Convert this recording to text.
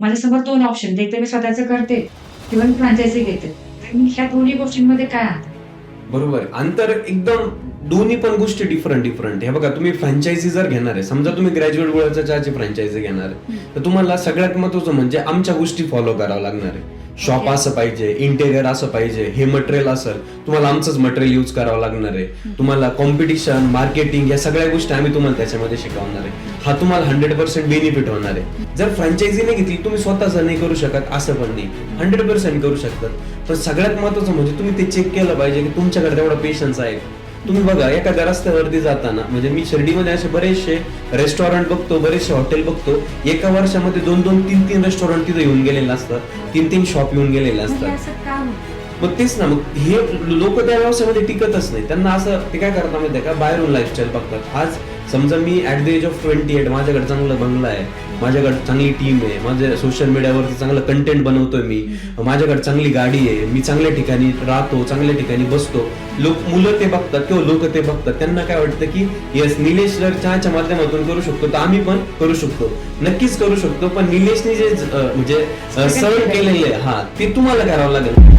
माझ्यासमोर दोन ऑप्शन एक तर मी स्वतःच करते किंवा मी फ्रँचायझी घेते. तर मी ह्या दोन्ही गोष्टींमध्ये काय बरोबर. अंतर एकदम दोन्ही पण गोष्टी डिफरंट डिफरंट हे बघा तुम्ही फ्रँचायझी जर घेणार आहे समजा तुम्ही ग्रॅज्युएट गोळ्याच्या चहाची फ्रँचायझी घेणार आहे तर तुम्हाला सगळ्यात महत्वाचं म्हणजे आमच्या गोष्टी फॉलो करावं लागणार आहे. शॉप. असं पाहिजे इंटेरियर असं पाहिजे हे मटेरियल असेल तुम्हाला आमचंच मटेरियल यूज करावं लागणार आहे. तुम्हाला कॉम्पिटिशन मार्केटिंग या सगळ्या गोष्टी आम्ही तुम्हाला त्याच्यामध्ये शिकवणार आहे. हा तुम्हाला हंड्रेड पर्सेंट बेनिफिट होणार आहे. जर फ्रँचायझी नाही घेतली तुम्ही स्वतःच नाही करू शकत असं पण नाही. हंड्रेड पर्सेंट करू शकतात. पण सगळ्यात महत्वाचं म्हणजे तुम्ही ते चेक केलं पाहिजे की तुमच्याकडे तेवढा पेशन्स आहे. तुम्ही बघा एखाद्या रस्त्यावरती जाताना म्हणजे मी शिर्डीमध्ये असे बरेचसे रेस्टॉरंट बघतो बरेचसे हॉटेल बघतो एका वर्षामध्ये दोन दोन तीन तीन रेस्टॉरंट तिथे येऊन गेलेले असतात तीन तीन शॉप येऊन गेलेले म्हणजे असतात? मग तेच ना मग हे लोक त्या व्यवसायामध्ये टिकतच नाही. त्यांना असं ते काय करतात माहितीये का? बाहेरून लाईफस्टाईल बघतात. आज समजा मी at the age of twenty eight माझ्याकडे चांगला बंगला आहे माझ्याकडे चांगली टीम आहे माझ्या सोशल मीडियावरती चांगलं कंटेंट बनवतोय मी माझ्याकडे चांगली गाडी आहे मी चांगल्या ठिकाणी राहतो चांगल्या ठिकाणी बसतो. लोक मुलं ते बघतात किंवा लोक ते बघतात. त्यांना काय वाटतं की येस निलेश जर चहाच्या माध्यमातून करू शकतो तर आम्ही पण करू शकतो. नक्कीच करू शकतो पण निलेशने जे म्हणजे सहन केलेले आहे, हा ते तुम्हाला करावं लागेल.